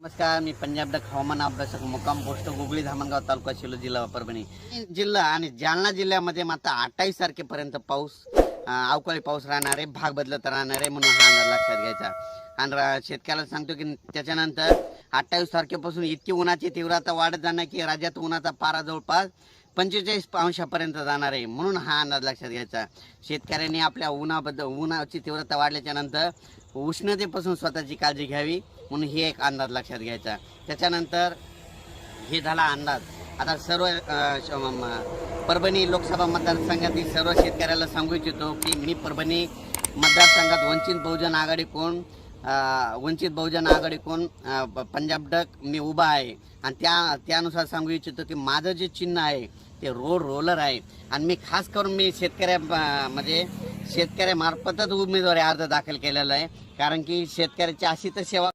नमस्कार मी पंजाब डक हवामान अभ्यासक मुक्काम पोस्ट गुगळी धामणगाव तालुका शिलो जिल्हा परभणी. जिल्हा आणि जालना जिल्ह्यामध्ये मात्र अठ्ठावीस तारखेपर्यंत पाऊस अवकाळी पाऊस राहणार आहे भाग बदलत राहणार आहे म्हणून हा अंदाज लक्षात घ्यायचा. आणि शेतकऱ्याला सांगतो की त्याच्यानंतर अठ्ठावीस तारखेपासून इतकी उन्हाची तीव्रता वाढत जाणार की राज्यात उन्हाचा पारा जवळपास पंचेचाळीस अंशापर्यंत जाणार आहे. म्हणून हा अंदाज लक्षात घ्यायचा. शेतकऱ्यांनी आपल्या उन्हाबद्दल उन्हाची तीव्रता वाढल्याच्या नंतर उष्णतेपासून स्वतःची काळजी घ्यावी म्हणून हे एक अंदाज लक्षात घ्यायचा. त्याच्यानंतर हे झाला अंदाज. आता सर्व श- परभणी लोकसभा मतदारसंघातील सर्व शेतकऱ्याला सांगू इच्छितो की मी परभणी मतदारसंघात वंचित बहुजन आघाडी कोण? वंचित बहुजन आघाडी कोण? पंजाब डक मी उभा आहे. आणि त्या त्यानुसार सांगू इच्छितो की माझं जे चिन्ह आहे ते रोड रोलर आहे. आणि मी खास करून मी शेतकऱ्या म्हणजे शेतकऱ्यामार्फतच उमेदवारी अर्ज दाखल केलेला आहे. कारण की शेतकऱ्याची अशी तर सेवा